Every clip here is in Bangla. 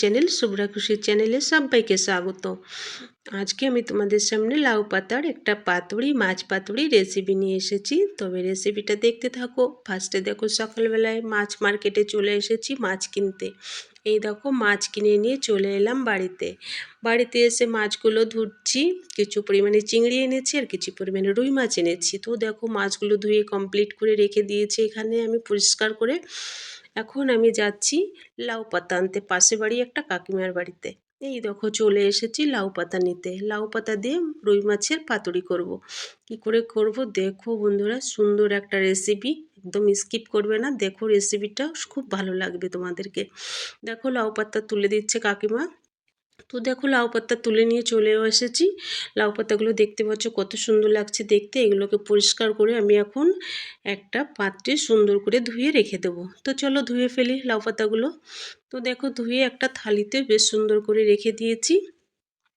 চ্যানেল শুভ্রা খুশির চ্যানেলে সবাইকে স্বাগত আজকে আমি তোমাদের সামনে লাউ পাতার একটা পাতুড়ি মাছ পাতুড়ি রেসিপি নিয়ে এসেছি। তবে রেসিপিটা দেখতে থাকো। ফার্স্টে দেখো, সকালবেলায় মাছ মার্কেটে চলে এসেছি মাছ কিনতে। এই দেখো, মাছ কিনে নিয়ে চলে এলাম বাড়িতে। বাড়িতে এসে মাছগুলো ধুচ্ছি। কিছু পরিমাণে চিংড়ি এনেছি আর কিছু পরিমাণে রুই মাছ এনেছি। তো দেখো, মাছগুলো ধুয়ে কমপ্লিট করে রেখে দিয়েছি এখানে আমি পরিষ্কার করে। এখন আমি যাচ্ছি লাউ পাতা আনতে পাশে বাড়ি একটা কাকিমার বাড়িতে। এই দেখো, চলে এসেছি লাউ পাতা নিতে। লাউ পাতা দিয়ে রুই মাছের পাতুড়ি করব। কি করে করব? দেখো বন্ধুরা, সুন্দর একটা রেসিপি একদম স্কিপ করবে না। দেখো রেসিপিটা খুব ভালো লাগবে তোমাদেরকে। দেখো লাউ পাতা তুলে দিচ্ছে কাকিমা। তো দেখো লাউ পাতা তুলে নিয়ে চলেও এসেছি। লাউ পাতাগুলো দেখতে পাচ্ছ কত সুন্দর লাগছে দেখতে। এগুলোকে পরিষ্কার করে আমি এখন একটা পাত্রে সুন্দর করে ধুয়ে রেখে দেবো। তো চলো ধুয়ে ফেলি লাউ পাতাগুলো। তো দেখো ধুয়ে একটা থালিতে বেশ সুন্দর করে রেখে দিয়েছি।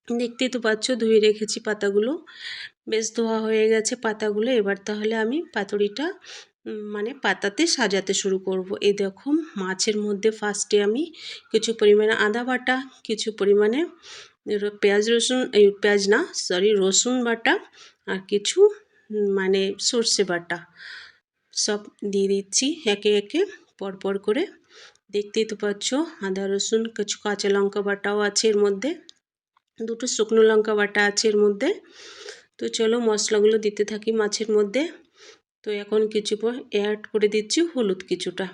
দেখতেই তো পাচ্ছ ধুয়ে রেখেছি পাতাগুলো। বেশ ধোয়া হয়ে গেছে পাতাগুলো। এবার তাহলে আমি পাতুরিটা মানে পাতাতে সাজাতে শুরু করব। এই দেখো মাছের মধ্যে ফার্স্টে আমি কিছু পরিমাণে আদা বাটা, কিছু পরিমাণে পেঁয়াজ রসুন, এই পেঁয়াজ না সরি রসুন বাটা আর কিছু মানে সর্ষে বাটা। সব দিয়ে দিচ্ছি একে একে পরপর করে। দেখতেই তো পাচ্ছ, আদা রসুন, কিছু কাঁচা লঙ্কা বাটাও আছে এর মধ্যে। দুটো শুকনো লঙ্কা বাটা আছে এর মধ্যে। তো চলো মশলাগুলো দিতে থাকি মাছের মধ্যে। তো এখন কিছু অ্যাড করে দিচ্ছি হলুদ কিছুটা।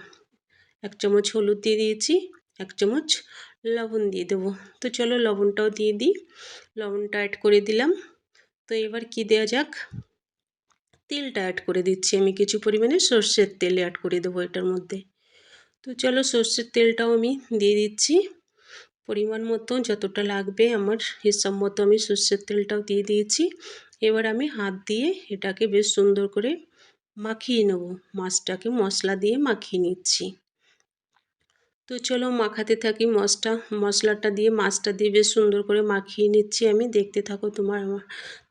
এক চামচ হলুদ দিয়ে দিয়েছি, এক চামচ লবণ দিয়ে দেবো। তো চলো লবণটাও দিয়ে দিই, লবণটা অ্যাড করে দিলাম। তো এবার কি দেওয়া যাক? তেলটা অ্যাড করে দিচ্ছি আমি, কিছু পরিমাণে সর্ষের তেল অ্যাড করে দেবো এটার মধ্যে। তো চলো সর্ষের তেলটাও আমি দিয়ে দিচ্ছি। পরিমাণ মতো যতটা লাগবে আমার হিসাব মতো আমি সর্ষের তেলটাও দিয়ে দিয়েছি। এবার আমি হাত দিয়ে এটাকে বেশ সুন্দর করে মাখিয়ে নেব। মাছটাকে মশলা দিয়ে মাখিয়ে নিচ্ছি। তো চলো মাখাতে থাকি মশটা। মশলাটা দিয়ে, মাছটা দিয়ে বেশ সুন্দর করে মাখিয়ে নিচ্ছি আমি। দেখতে থাকো তোমার আমার,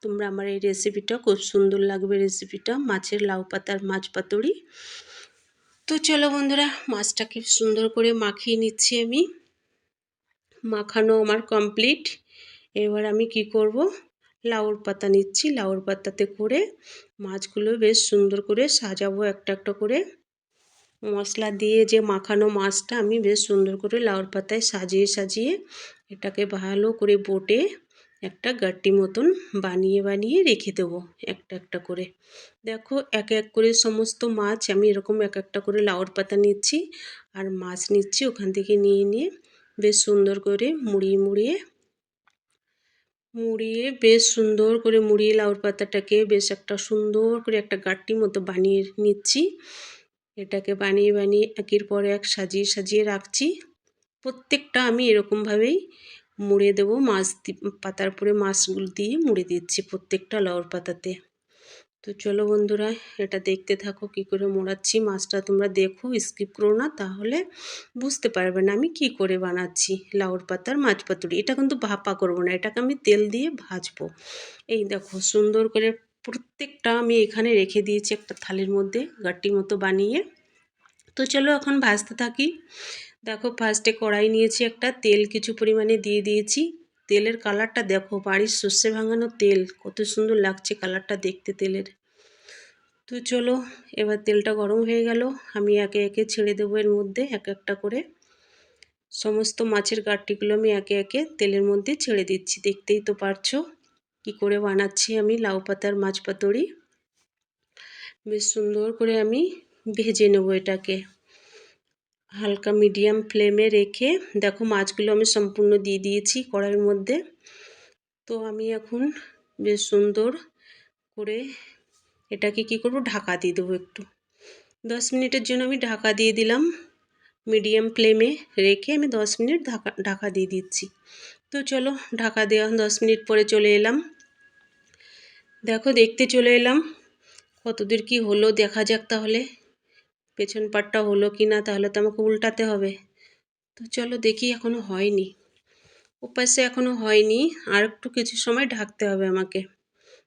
তোমরা আমার এই রেসিপিটা খুব সুন্দর লাগবে রেসিপিটা মাছের লাউ পাতার মাছ পাতুরি। তো চলো বন্ধুরা, মাছটাকে সুন্দর করে মাখিয়ে নিচ্ছি আমি। মাখানো আমার কমপ্লিট এবার আমি কি করব? লাউর পাতা নিচ্ছি। লাউর পাতাতে করে মাছগুলো বেশ সুন্দর করে সাজাবো একটা একটা করে। মশলা দিয়ে যে মাখানো মাছটা আমি বেশ সুন্দর করে লাউর পাতায় সাজিয়ে সাজিয়ে এটাকে ভালো করে বোটে একটা গাট্টি মতন বানিয়ে বানিয়ে রেখে দেবো একটা একটা করে। দেখো এক এক করে সমস্ত মাছ আমি এরকম এক একটা করে লাউর পাতা নিচ্ছি আর মাছ নিচ্ছি ওখান থেকে নিয়ে নিয়ে বেশ সুন্দর করে মুড়িয়ে মুড়িয়ে মুড়িয়ে বেশ সুন্দর করে মুড়িয়ে লাউর পাতাটাকে বেশ একটা সুন্দর করে একটা গাট্টি মতো বানিয়ে নিচ্ছি। এটাকে বানিয়ে বানিয়ে একের পর এক সাজিয়ে সাজিয়ে রাখছি। প্রত্যেকটা আমি এরকমভাবেই মুড়ে দেবো মাছ পাতার উপরে মাছগুলো দিয়ে মুড়ে দিচ্ছি প্রত্যেকটা লাউর পাতাতে। তো চলো বন্ধুরা, এটা দেখতে থাকো কি করে মোড়াচ্ছি। মাছটা তোমরা দেখো স্কিপ করো না, তাহলে বুঝতে পারবে না আমি কি করে বানাচ্ছি। লাউর পাতার মাছ পাতুরি, এটা কিন্তু ভাপা করব না, এটাকে আমি তেল দিয়ে ভাজবো। এই দেখো, সুন্দর করে প্রত্যেকটা আমি এখানে রেখে দিয়েছি একটা থালির মধ্যে গাট্টি মতো বানিয়ে। তো চলো এখন ভাজতে থাকি। দেখো ফার্স্টে কড়াই নিয়েছি একটা, তেল কিছু পরিমাণে দিয়ে দিয়েছি। তেলের কালারটা দেখো, বাড়ির সর্ষে ভাঙানো তেল, কত সুন্দর লাগছে কালারটা দেখতে তেলের। তো চলো, এবার তেলটা গরম হয়ে গেল, আমি একে একে ছেড়ে দেবো এর মধ্যে এক একটা করে। সমস্ত মাছের গাঁটটিগুলো আমি একে একে তেলের মধ্যে ছেড়ে দিচ্ছি, দেখতেই তো পারছ কি করে বানাচ্ছি আমি লাউ পাতার মাছ পাতুরি। বেশ সুন্দর করে আমি ভেজে নেব এটাকে। হালকা মিডিয়াম ফ্লেমে রেখে দেখো মাছগুলো আমি সম্পূর্ণ দিয়ে দিয়েছি কড়াইয়ের মধ্যে। তো আমি এখন বেশ সুন্দর করে এটাকে কি করব, ঢাকা দিয়ে দেবো একটু। দশ মিনিটের জন্য আমি ঢাকা দিয়ে দিলাম। মিডিয়াম ফ্লেমে রেখে আমি দশ মিনিট ঢাকা ঢাকা দিয়ে দিচ্ছি। তো চলো ঢাকা দেওয়া দশ মিনিট পরে চলে এলাম। দেখো দেখতে চলে এলাম। কতদূর কি হলো দেখা যাক তাহলে। পেছন পাটটা হলো কি না তাহলে তো আমাকে উল্টাতে হবে। তো চলো দেখি এখনও হয়নি। ওপাশে এখনও হয়নি, আর একটু কিছু সময় ঢাকতে হবে আমাকে।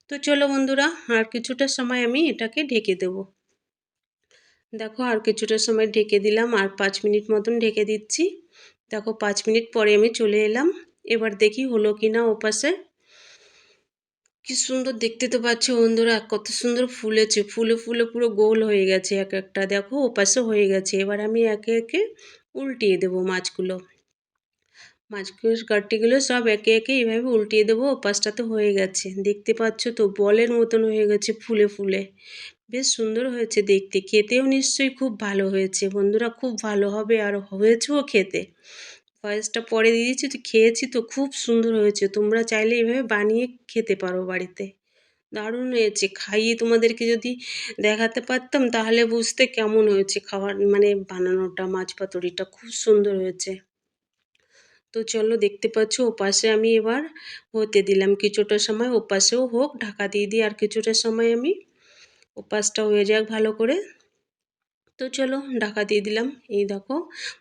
তো চলো বন্ধুরা, আর কিছুটা সময় আমি এটাকে ঢেকে দেব। দেখো, আর কিছুটা সময় ঢেকে দিলাম, আর পাঁচ মিনিট মতন ঢেকে দিচ্ছি। দেখো, পাঁচ মিনিট পরে আমি চলে এলাম। এবার দেখি হলো কি না ওপাশে কি সুন্দর দেখতে তো পাচ্ছ বন্ধুরা, কত সুন্দর ফুলেছে, ফুলে ফুলে পুরো গোল হয়ে গেছে এক একটা, দেখো ওপাশে হয়ে গেছে। এবার আমি একে একে উল্টিয়ে দেবো মাছগুলো। মাছগুলো কাটিগুলো সব একে একে এইভাবে উল্টিয়ে দেবো ওপাশটাতে হয়ে গেছে। দেখতে পাচ্ছ তো বলের মতন হয়ে গেছে ফুলে ফুলে। বেশ সুন্দর হয়েছে দেখতে, খেতেও নিশ্চয়ই খুব ভালো হয়েছে। বন্ধুরা, খুব ভালো হবে আর হয়েছেও খেতে। ভয়েসটা পরে দিয়ে দিচ্ছি তো খেয়েছি তো, খুব সুন্দর হয়েছে। তোমরা চাইলে এইভাবে বানিয়ে খেতে পারো বাড়িতে। দারুণ হয়েছে। খাইয়ে তোমাদেরকে যদি দেখাতে পারতাম, তাহলে বুঝতে কেমন হয়েছে খাওয়ার মানে বানানোটা, মাছ পাতুরিটা, খুব সুন্দর হয়েছে। তো চলো দেখতে পাচ্ছ, ওপাশে আমি এবার হতে দিলাম কিছুটা সময়, ওপাশেও হোক, ঢাকা দিয়ে দিই, আর কিছুটা সময় আমি ওপাশটা হয়ে যাক ভালো করে। তো চলো ঢাকা দিয়ে দিলাম। এই দেখো,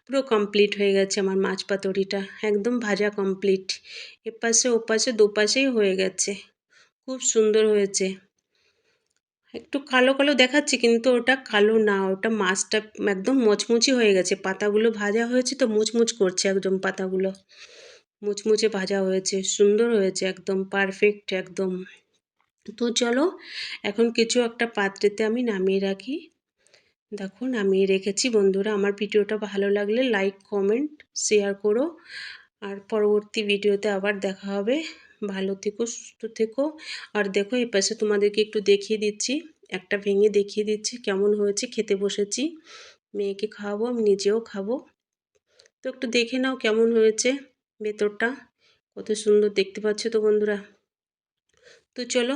পুরো কমপ্লিট হয়ে গেছে আমার মাছ পাতুরিটা। একদম ভাজা কমপ্লিট এপাশে, ওপাশে, দুপাশেই হয়ে গেছে। খুব সুন্দর হয়েছে। একটু কালো কালো দেখাচ্ছে, কিন্তু ওটা কালো না। ওটা মাছটা একদম মচমুচি হয়ে গেছে। পাতাগুলো ভাজা হয়েছে তো মুচমুচ করছে একদম পাতাগুলো। মুচমুচে ভাজা হয়েছে, সুন্দর হয়েছে একদম পারফেক্ট একদম। তো চলো, এখন কিছু একটা পাত্রেতে আমি নামিয়ে রাখি। দেখো নামিয়ে রেখেছি বন্ধুরা। আমার ভিডিওটা ভালো লাগলে লাইক কমেন্ট শেয়ার করো। আর পরবর্তী ভিডিওতে আবার দেখা হবে। ভালো থেকো, সুস্থ থেকো। আর দেখো, এই পাশে তোমাদেরকে একটু দেখিয়ে দিচ্ছি। একটা ভেঙে দেখিয়ে দিচ্ছি কেমন হয়েছে। খেতে বসেছি। মেয়েকে খাওয়াবো, আমি নিজেও খাব। তো একটু দেখে নাও কেমন হয়েছে ভেতরটা। কত সুন্দর দেখতে পাচ্ছ তো বন্ধুরা। তো চলো,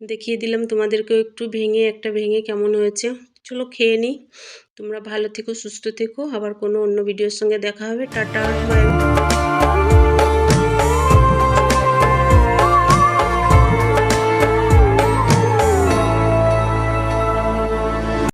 দেখিয়ে দিলাম তোমাদেরকেও একটু ভেঙে, একটা ভেঙে কেমন হয়েছে। চলো খেয়ে নিই তোমরা ভালো থেকো, সুস্থ থেকো। আবার কোনো অন্য ভিডিওর সঙ্গে দেখা হবে। Tata bye